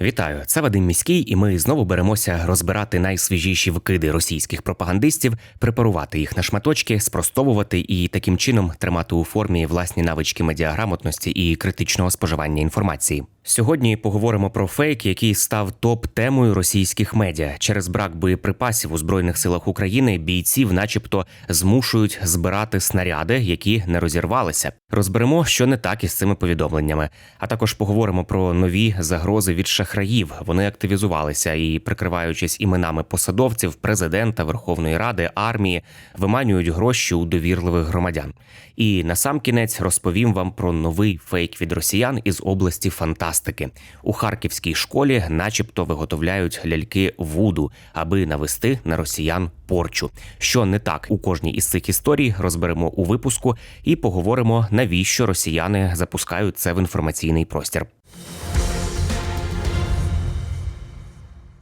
Вітаю, це Вадим Міський, і ми знову беремося розбирати найсвіжіші вкиди російських пропагандистів, препарувати їх на шматочки, спростовувати і таким чином тримати у формі власні навички медіаграмотності і критичного споживання інформації. Сьогодні поговоримо про фейк, який став топ-темою російських медіа. Через брак боєприпасів у збройних силах України бійців, начебто, змушують збирати снаряди, які не розірвалися. Розберемо, що не так із цими повідомленнями. А також поговоримо про нові загрози від шахраїв. Вони активізувалися і, прикриваючись іменами посадовців, президента, Верховної Ради, армії, виманюють гроші у довірливих громадян. І насамкінець розповім вам про новий фейк від росіян із області фантастики. У харківській школі, начебто, виготовляють ляльки вуду, аби навести на росіян порчу. Що не так у кожній із цих історій, розберемо у випуску і поговоримо, навіщо росіяни запускають це в інформаційний простір.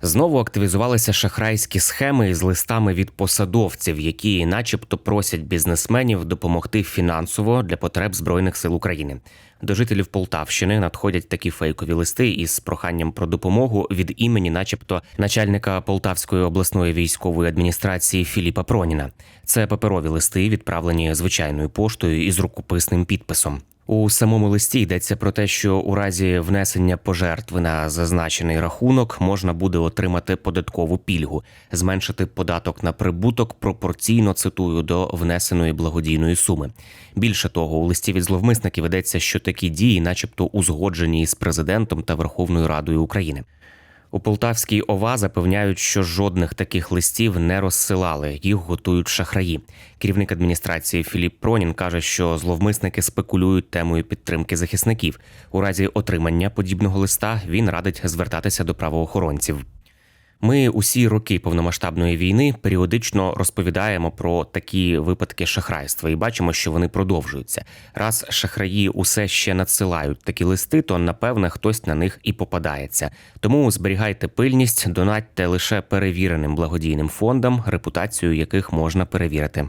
Знову активізувалися шахрайські схеми із листами від посадовців, які, начебто, просять бізнесменів допомогти фінансово для потреб збройних сил України. До жителів Полтавщини надходять такі фейкові листи із проханням про допомогу від імені, начебто, начальника Полтавської обласної військової адміністрації Філіпа Проніна. Це паперові листи, відправлені звичайною поштою із рукописним підписом. У самому листі йдеться про те, що у разі внесення пожертви на зазначений рахунок можна буде отримати податкову пільгу, зменшити податок на прибуток пропорційно цитую до внесеної благодійної суми. Більше того, у листі від зловмисників йдеться, що такі дії, начебто, узгоджені із президентом та Верховною Радою України. У Полтавській ОВА запевняють, що жодних таких листів не розсилали, їх готують шахраї. Керівник адміністрації Філіп Пронін каже, що зловмисники спекулюють темою підтримки захисників. У разі отримання подібного листа він радить звертатися до правоохоронців. Ми усі роки повномасштабної війни періодично розповідаємо про такі випадки шахрайства і бачимо, що вони продовжуються. Раз шахраї усе ще надсилають такі листи, то напевне хтось на них і попадається. Тому зберігайте пильність, донатьте лише перевіреним благодійним фондам, репутацію яких можна перевірити.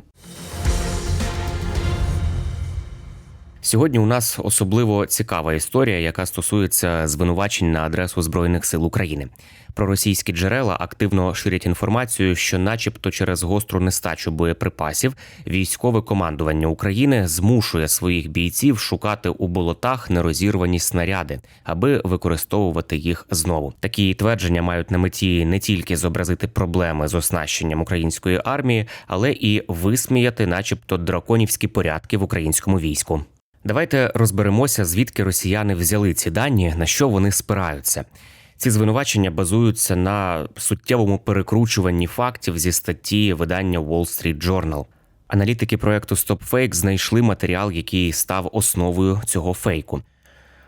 Сьогодні у нас особливо цікава історія, яка стосується звинувачень на адресу збройних сил України. Проросійські джерела активно ширять інформацію, що, начебто, через гостру нестачу боєприпасів, військове командування України змушує своїх бійців шукати у болотах нерозірвані снаряди, аби використовувати їх знову. Такі твердження мають на меті не тільки зобразити проблеми з оснащенням української армії, але і висміяти, начебто, драконівські порядки в українському війську. Давайте розберемося, звідки росіяни взяли ці дані, на що вони спираються. Ці звинувачення базуються на суттєвому перекручуванні фактів зі статті видання Wall Street Journal. Аналітики проекту StopFake знайшли матеріал, який став основою цього фейку.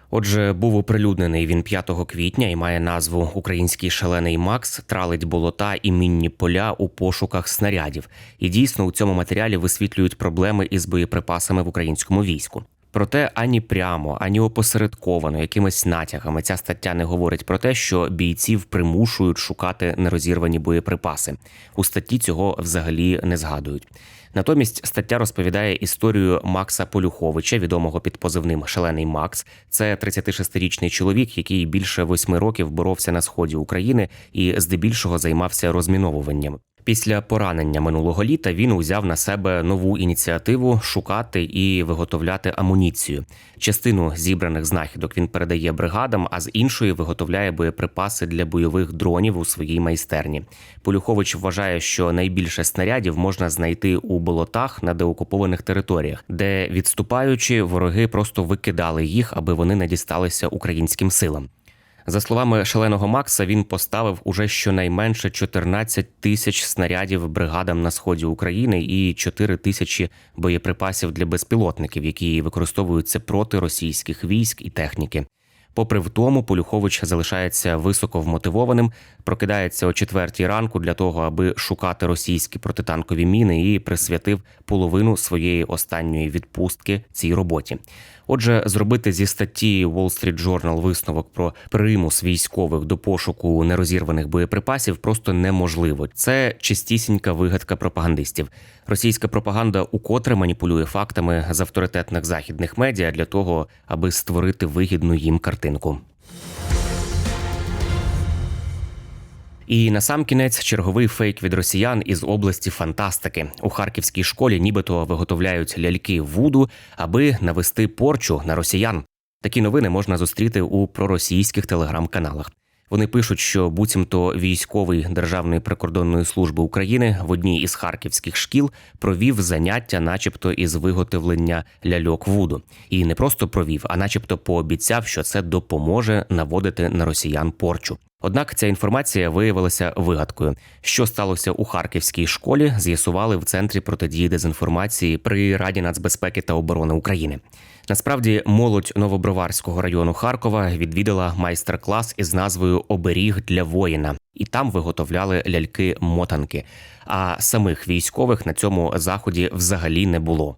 Отже, був оприлюднений він 5 квітня і має назву Український шалений Макс тралить болота і мінні поля у пошуках снарядів. І дійсно у цьому матеріалі висвітлюють проблеми із боєприпасами в українському війську. Проте ані прямо, ані опосередковано якимись натяками ця стаття не говорить про те, що бійців примушують шукати нерозірвані боєприпаси. У статті цього взагалі не згадують. Натомість стаття розповідає історію Макса Полюховича, відомого під позивним Шалений Макс. Це 36-річний чоловік, який більше восьми років боровся на сході України і здебільшого займався розміновуванням. Після поранення минулого літа він узяв на себе нову ініціативу шукати і виготовляти амуніцію. Частину зібраних знахідок він передає бригадам, а з іншої виготовляє боєприпаси для бойових дронів у своїй майстерні. Полюхович вважає, що найбільше снарядів можна знайти у болотах на деокупованих територіях, де відступаючи, вороги просто викидали їх, аби вони не дісталися українським силам. За словами шаленого Макса, він поставив уже щонайменше 14 тисяч снарядів бригадам на сході України і 4 тисячі боєприпасів для безпілотників, які використовуються проти російських військ і техніки. Попри втому, Полюхович залишається високо вмотивованим, прокидається о четвертій ранку для того, аби шукати російські протитанкові міни, і присвятив половину своєї останньої відпустки цій роботі. Отже, зробити зі статті Wall Street Journal висновок про примус військових до пошуку нерозірваних боєприпасів просто неможливо. Це чистісінька вигадка пропагандистів. Російська пропаганда укотре маніпулює фактами з авторитетних західних медіа для того, аби створити вигідну їм картинку. І на сам кінець черговий фейк від росіян із області фантастики у харківській школі, нібито виготовляють ляльки вуду, аби навести порчу на росіян. Такі новини можна зустріти у проросійських телеграм-каналах. Вони пишуть, що буцімто військовий Державної прикордонної служби України в одній із харківських шкіл провів заняття, начебто, із виготовлення ляльок вуду, і не просто провів, а начебто пообіцяв, що це допоможе наводити на росіян порчу. Однак ця інформація виявилася вигадкою. Що сталося у харківській школі, з'ясували в центрі протидії дезінформації при Раді нацбезпеки та оборони України. Насправді, молодь Новоброварського району Харкова відвідала майстер-клас із назвою Оберіг для воїна, і там виготовляли ляльки-мотанки. А самих військових на цьому заході взагалі не було.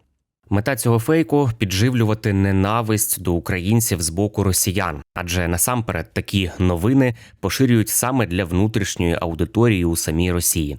Мета цього фейку підживлювати ненависть до українців з боку росіян, адже насамперед такі новини поширюють саме для внутрішньої аудиторії у самій Росії.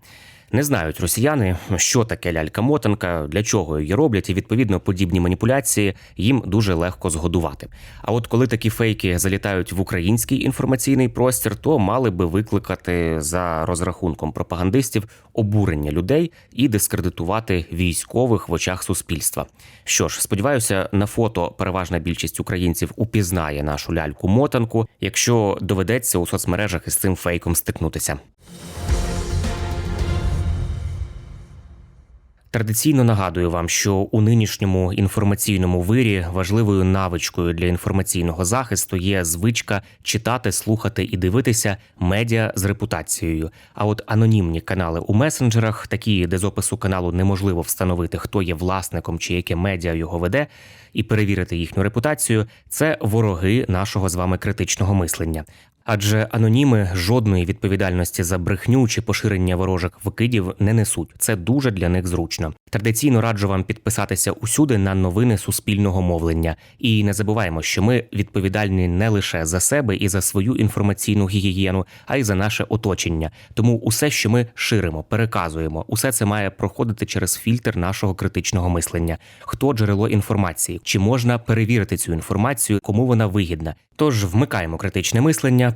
Не знають росіяни, що таке лялька-мотанка, для чого її роблять, і відповідно подібні маніпуляції їм дуже легко згодувати. А от коли такі фейки залітають в український інформаційний простір, то мали би викликати за розрахунком пропагандистів обурення людей і дискредитувати військових в очах суспільства. Що ж, сподіваюся, на фото переважна більшість українців упізнає нашу ляльку-мотанку, якщо доведеться у соцмережах із цим фейком стикнутися. Традиційно нагадую вам, що у нинішньому інформаційному вирі важливою навичкою для інформаційного захисту є звичка читати, слухати і дивитися медіа з репутацією. А от анонімні канали у месенджерах, такі, де з опису каналу неможливо встановити, хто є власником чи яке медіа його веде, і перевірити їхню репутацію, це вороги нашого з вами критичного мислення. Адже аноніми жодної відповідальності за брехню чи поширення ворожих викидів не несуть. Це дуже для них зручно. Традиційно раджу вам підписатися усюди на новини суспільного мовлення. І не забуваємо, що ми відповідальні не лише за себе і за свою інформаційну гігієну, а й за наше оточення. Тому усе, що ми ширимо, переказуємо, усе це має проходити через фільтр нашого критичного мислення. Хто джерело інформації? Чи можна перевірити цю інформацію, кому вона вигідна? Тож вмикаємо критичне мислення,